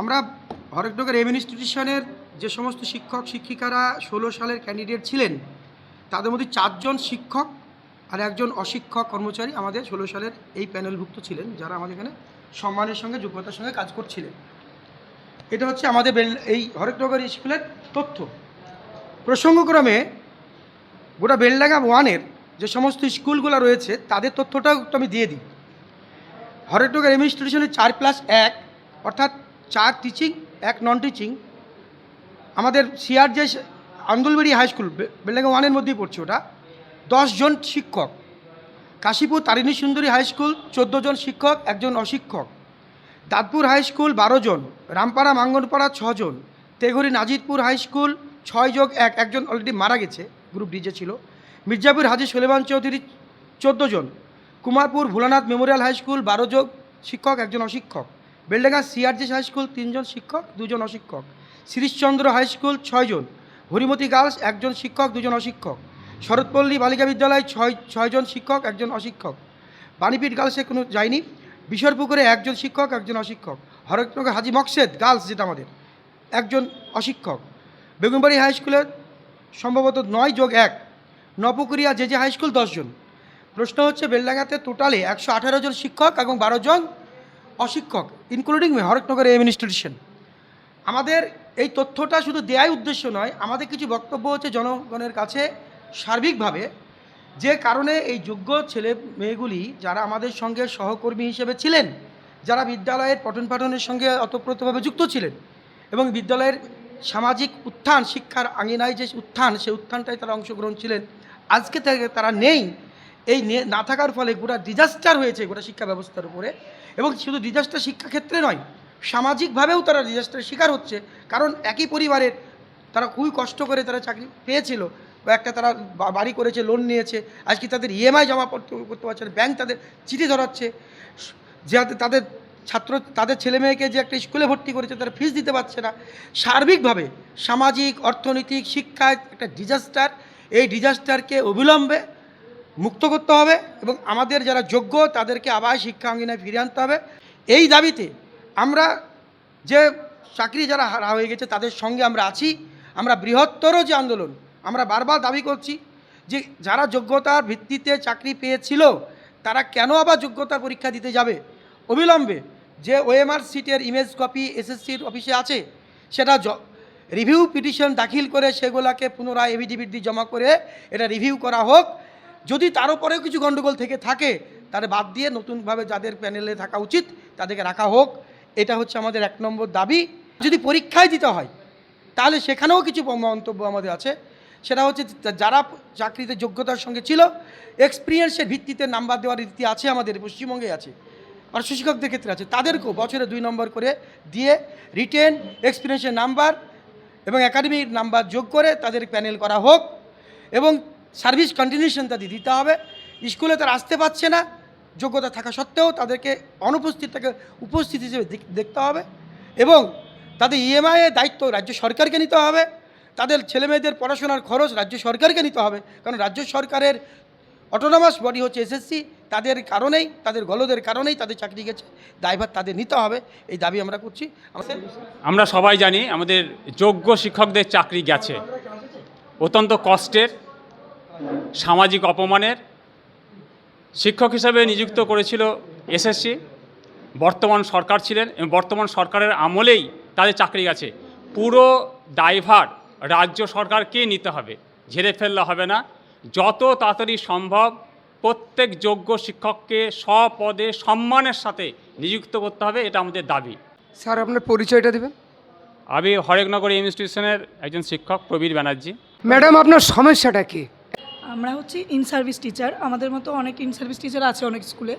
আমরা হরেকনগর ইনস্টিটিউশনের যে সমস্ত শিক্ষক, শিক্ষিকারা ষোলো সালের ক্যান্ডিডেট ছিলেন, তাদের মধ্যে চারজন শিক্ষক আর একজন অশিক্ষক কর্মচারী আমাদের ষোলো সালের এই প্যানেলভুক্ত ছিলেন, যারা আমাদের এখানে সম্মানের সঙ্গে, যোগ্যতার সঙ্গে কাজ করছিলেন। এটা হচ্ছে আমাদের এই হরেকনগর স্কুলের তথ্য। প্রসঙ্গক্রমে গোটা বেলডাঙ্গা ওয়ানের যে সমস্ত স্কুলগুলো রয়েছে, তাদের তথ্যটাও একটু আমি দিয়ে দিই। হরেকনগর ইনস্টিটিউশনের চার প্লাস এক, অর্থাৎ চার টিচিং এক নন টিচিং আমাদের সিআর যে আন্দুলবাড়ি হাই স্কুল ওয়ানের মধ্যেই পড়ছে ওটা। দশজন শিক্ষক। কাশীপুর তারিণী সুন্দরী হাই স্কুল জন শিক্ষক, একজন অশিক্ষক। দাঁতপুর হাই স্কুল বারো জন। রামপাড়া, মাঙ্গনপাড়া ছজন তেঘরি, নাজিরপুর হাই স্কুল ছয় যোগ এক, একজন অলরেডি মারা গেছে। গ্রুপ ডিজে ছিল। মির্জাপুর, হাজি সুলেমান চৌধুরী, চোদ্দ জন। Kumarpur, Bholanath memorial high school বারো যোগ শিক্ষক, একজন অশিক্ষক। বেলডাঙ্গা সিআরজিএস হাই স্কুল তিনজন শিক্ষক, দুজন অশিক্ষক। শিরিশচন্দ্র হাই স্কুল ছয়জন। হরিমতি গার্লস একজন শিক্ষক, দুজন অশিক্ষক। শরৎপল্লী বালিকা বিদ্যালয় ছয়, ছয়জন শিক্ষক, একজন অশিক্ষক। বাণীপীঠ গার্লসে কোনো যায়নি। বিশরপুকুরে একজন শিক্ষক, একজন অশিক্ষক। হরকনগর হাজি মকসেদ গার্লস যেটা আমাদের, একজন অশিক্ষক। বেগুনবাড়ি হাই স্কুলে সম্ভবত নয় যোগ এক। Napukuria J J high school দশজন প্রশ্ন হচ্ছে, বেলডাঙ্গাতে টোটালে একশো আঠারো জন শিক্ষক এবং বারো জন অশিক্ষক ইনক্লুডিং হরকনগর এম ইনস্টিটিউশন আমাদের এই তথ্যটা শুধু দেয়াই উদ্দেশ্য নয়, আমাদের কিছু বক্তব্য হচ্ছে জনগণের কাছে সার্বিকভাবে। যে কারণে এই যোগ্য ছেলে মেয়েগুলি যারা আমাদের সঙ্গে সহকর্মী হিসেবে ছিলেন, যারা বিদ্যালয়ের পঠন পাঠনের সঙ্গে অতপ্রতভাবে যুক্ত ছিলেন এবং বিদ্যালয়ের সামাজিক উত্থান, শিক্ষার আঙিনায় যে উত্থান, সেই উত্থানটায় তারা অংশগ্রহণ ছিলেন, আজকে থেকে তারা নেই। এই না থাকার ফলে গোটা ডিজাস্টার হয়েছে গোটা শিক্ষা ব্যবস্থার উপরে। এবং শুধু ডিজাস্টার শিক্ষাক্ষেত্রে নয়, সামাজিকভাবেও তারা ডিজাস্টারের শিকার হচ্ছে। কারণ একই পরিবারের তারা খুবই কষ্ট করে তারা চাকরি পেয়েছিল একটা তারা বাড়ি করেছে লোন নিয়েছে। আজকে তাদের ইএমআই জমা করতে করতে পারছে না ব্যাংক তাদের চিঠি ধরাচ্ছে। যাতে তাদের ছাত্র, তাদের ছেলে মেয়েকে যে একটা স্কুলে ভর্তি করেছে, তারা ফিস দিতে পারছে না। সার্বিকভাবে সামাজিক, অর্থনৈতিক, শিক্ষায় একটা ডিজাস্টার এই ডিজাস্টারকে অবিলম্বে মুক্ত করতে হবে এবং আমাদের যারা যোগ্য, তাদেরকে আবার শিক্ষা অঙ্গিনায় ফিরে আনতে হবে। এই দাবিতে আমরা যে চাকরি যারা হারা হয়ে গেছে, তাদের সঙ্গে আমরা আছি। আমরা বৃহত্তর যে আন্দোলন, আমরা বারবার দাবি করছি যে যারা যোগ্যতার ভিত্তিতে চাকরি পেয়েছিল, তারা কেন আবার যোগ্যতার পরীক্ষা দিতে যাবে? অবিলম্বে যে ওএমআর সিটের ইমেজ কপি এসএসসির অফিসে আছে, সেটা রিভিউ পিটিশন দাখিল করে সেগুলোকে পুনরায় এভিডিভিট দিয়ে জমা করে এটা রিভিউ করা হোক। যদি তার উপরেও কিছু গণ্ডগোল থেকে থাকে তাহলে বাদ দিয়ে নতুনভাবে যাদের প্যানেলে থাকা উচিত, তাদেরকে রাখা হোক। এটা হচ্ছে আমাদের এক নম্বর দাবি। যদি পরীক্ষায় দিতে হয়, তাহলে সেখানেও কিছু মন্তব্য আমাদের আছে। সেটা হচ্ছে যারা চাকরিতে যোগ্যতার সঙ্গে ছিল এক্সপিরিয়েন্সের ভিত্তিতে নাম্বার দেওয়ার রীতি আছে আমাদের পশ্চিমবঙ্গে আছে। আর শিক্ষকদের ক্ষেত্রে আছে। তাদেরকেও বছরে দুই নম্বর করে দিয়ে রিটেন এক্সপিরিয়েন্সের নাম্বার এবং একাডেমির নাম্বার যোগ করে তাদের প্যানেল করা হোক। এবং সার্ভিস কন্টিনিউশন তাদের দিতে হবে। স্কুলে তারা আসতে পারছে না। যোগ্যতা থাকা সত্ত্বেও তাদেরকে অনুপস্থিত থেকে উপস্থিত হিসেবে দেখতে হবে এবং তাদের ইএমআই এর দায়িত্ব রাজ্য সরকারকে নিতে হবে। তাদের ছেলেমেয়েদের পড়াশোনার খরচ রাজ্য সরকারকে নিতে হবে। কারণ রাজ্য সরকারের অটোনমাস বডি হচ্ছে এসএসসি তাদের কারণেই, তাদের গলদের কারণেই তাদের চাকরি গেছে। দায়ভার তাদের নিতে হবে। এই দাবি আমরা করছি। আমরা সবাই জানি আমাদের যোগ্য শিক্ষকদের চাকরি গেছে। অত্যন্ত কষ্টের। সামাজিক অপমানের শিক্ষক হিসাবে নিযুক্ত করেছিল এসএসসি বর্তমান সরকার ছিলেন এবং বর্তমান সরকারের আমলেই তাদের চাকরি গেছে পুরো দায়ভার রাজ্য সরকারকে নিতে হবে ঝেড়ে ফেললে হবে না। যত তাড়াতাড়ি সম্ভব প্রত্যেক যোগ্য শিক্ষককে স্বপদে সম্মানের সাথে নিযুক্ত করতে হবে এটা আমাদের দাবি। স্যার আপনার পরিচয়টা দেবেন? আমি হরেকনগর ইনস্টিটিউশনের একজন শিক্ষক প্রবীর ব্যানার্জি। ম্যাডাম আপনার সমস্যাটা কি? আমরা হচ্ছি ইন সার্ভিস টিচার আমাদের মতো অনেক ইন সার্ভিস টিচার আছে অনেক স্কুলে।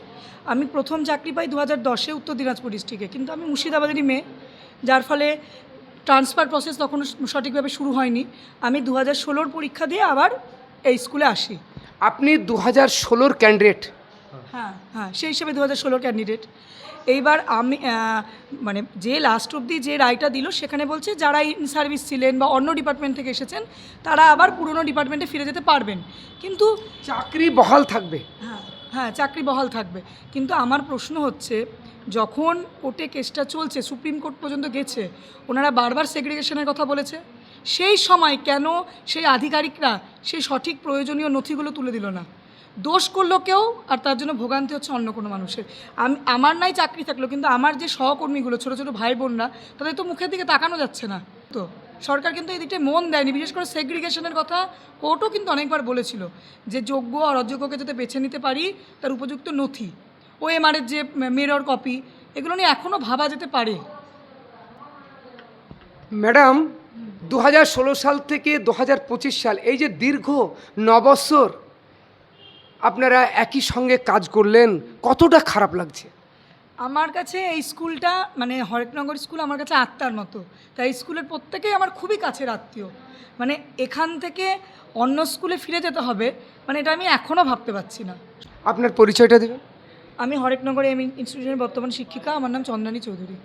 আমি প্রথম চাকরি পাই দু হাজার দশে উত্তর দিনাজপুর ডিস্ট্রিক্টে কিন্তু আমি মুর্শিদাবাদেরই মেয়ে। যার ফলে ট্রান্সফার প্রসেস তখন সঠিকভাবে শুরু হয়নি। আমি দু হাজার ষোলোর পরীক্ষা দিয়ে আবার এই স্কুলে আসি। আপনি দু হাজার ষোলোর ক্যান্ডিডেট হ্যাঁ হ্যাঁ সেই হিসেবে দু হাজার ষোলোর ক্যান্ডিডেট এইবার আমি মানে যে লাস্ট অবধি যে রায়টা দিল সেখানে বলছে যারা ইন সার্ভিস ছিলেন বা অন্য ডিপার্টমেন্ট থেকে এসেছেন তারা আবার পুরনো ডিপার্টমেন্টে ফিরে যেতে পারবেন। কিন্তু চাকরি বহাল থাকবে। হ্যাঁ হ্যাঁ চাকরি বহাল থাকবে। কিন্তু আমার প্রশ্ন হচ্ছে যখন কোর্টে কেসটা চলছে সুপ্রিম কোর্ট পর্যন্ত গেছে ওনারা বারবার সেগ্রিগেশনের কথা বলেছে। সেই সময় কেন সেই আধিকারিকরা সেই সঠিক প্রয়োজনীয় নথিগুলো তুলে দিল না? দোষ করল কেউ, আর তার জন্য ভোগান্তি হচ্ছে অন্য কোনো মানুষের। আমি, আমার নাই চাকরি থাকল, কিন্তু আমার যে সহকর্মীগুলো, ছোটো ছোটো ভাই বোনরা, তাদের তো মুখের দিকে তাকানো যাচ্ছে না। তো সরকার কিন্তু এই দিকটায় মন দেয়নি, বিশেষ করে সেগ্রিগেশনের কথা কোর্টও কিন্তু অনেকবার বলেছিল যে যোগ্য আর অযোগ্যকে যাতে বেছে নিতে পারি, তার উপযুক্ত নথি। ও এমআরের যে মেরর কপি এগুলো নিয়ে এখনও ভাবা যেতে পারে। ম্যাডাম দু হাজার ষোলো সাল থেকে দু হাজার পঁচিশ সাল, এই যে দীর্ঘ নবৎসর আপনারা একই সঙ্গে কাজ করলেন কতটা খারাপ লাগছে? আমার কাছে এই স্কুলটা মানে হরেকনগর স্কুল আমার কাছে আত্মার মতো। তাই স্কুলের প্রত্যেকেই আমার খুবই কাছের আত্মীয়। মানে এখান থেকে অন্য স্কুলে ফিরে যেতে হবে মানে এটা আমি এখনও ভাবতে পারছি না। আপনার পরিচয়টা দেবেন? আমি হরেকনগর এম ইনস্টিটিউশনের বর্তমান শিক্ষিকা আমার নাম চন্দ্রানী চৌধুরী।